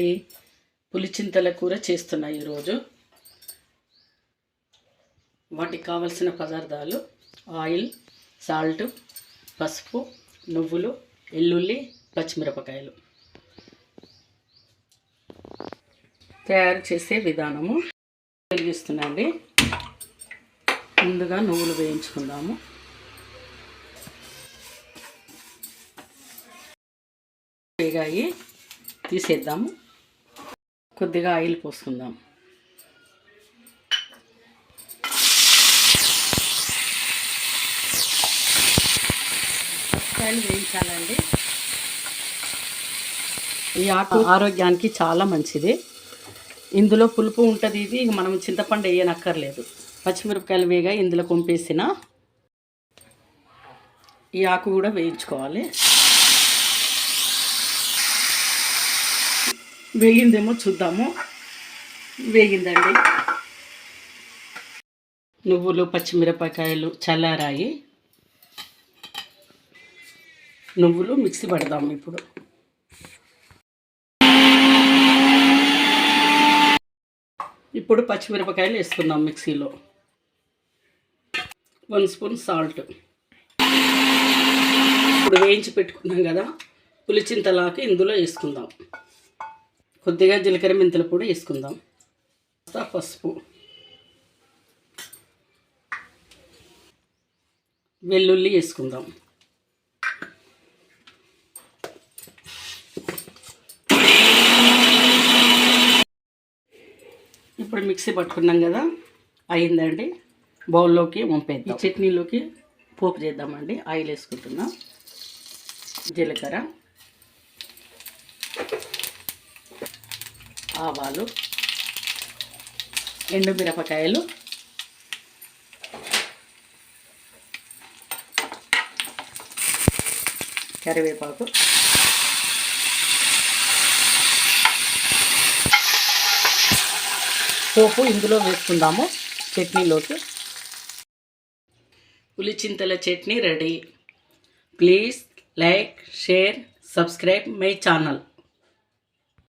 పులిచింతల కూర చేస్తున్నా ఈరోజు. వాటికి కావలసిన పదార్థాలు ఆయిల్ సాల్ట్ పసుపు నువ్వులు ఎల్లుల్లి పచ్చిమిరపకాయలు. తయారు చేసే విధానము వెలిగిస్తున్నాండి ముందుగా నువ్వులు వేయించుకుందాము. వేగాయి తీసేద్దాము. కొద్దిగా ఆయిల్ పోసుకుందాం. వేయించాలండి. ఈ ఆకు ఆరోగ్యానికి చాలా మంచిది. ఇందులో పులుపు ఉంటుంది ఇది మనం చింతపండు వేయనక్కర్లేదు. పచ్చిమిరపకాయలు వేగా ఇందులో కొంపేసిన ఈ ఆకు కూడా వేయించుకోవాలి. వేగిందేమో చూద్దాము. వేగిందండి. నువ్వులు పచ్చిమిరపకాయలు చల్లారాయి. నువ్వులు మిక్సీ పడదాం ఇప్పుడు. ఇప్పుడు పచ్చిమిరపకాయలు వేసుకుందాం మిక్సీలో. One spoon salt. ఇప్పుడు వేయించి పెట్టుకున్నాం కదా పులిచింతలాకి ఇందులో వేసుకుందాం. కొద్దిగా జీలకర్ర మెంతులు కూడా వేసుకుందాం. పసుపు. వెల్లుల్లి వేసుకుందాం. ఇప్పుడు మిక్సీ పట్టుకున్నాం కదా అయిందండి. బౌల్లోకి వంపేద్దాం. ఈ చట్నీలోకి పోపు చేద్దామండి. ఆయిల్ వేసుకుంటున్నాం. జీలకర్ర. ఆవాలు ఎండుమిరపకాయలు కరివేపాకు పోపు ఇందులో వేసుకుందాము చట్నీలోకి. Pulichintala chutney ready. Please like share subscribe my channel.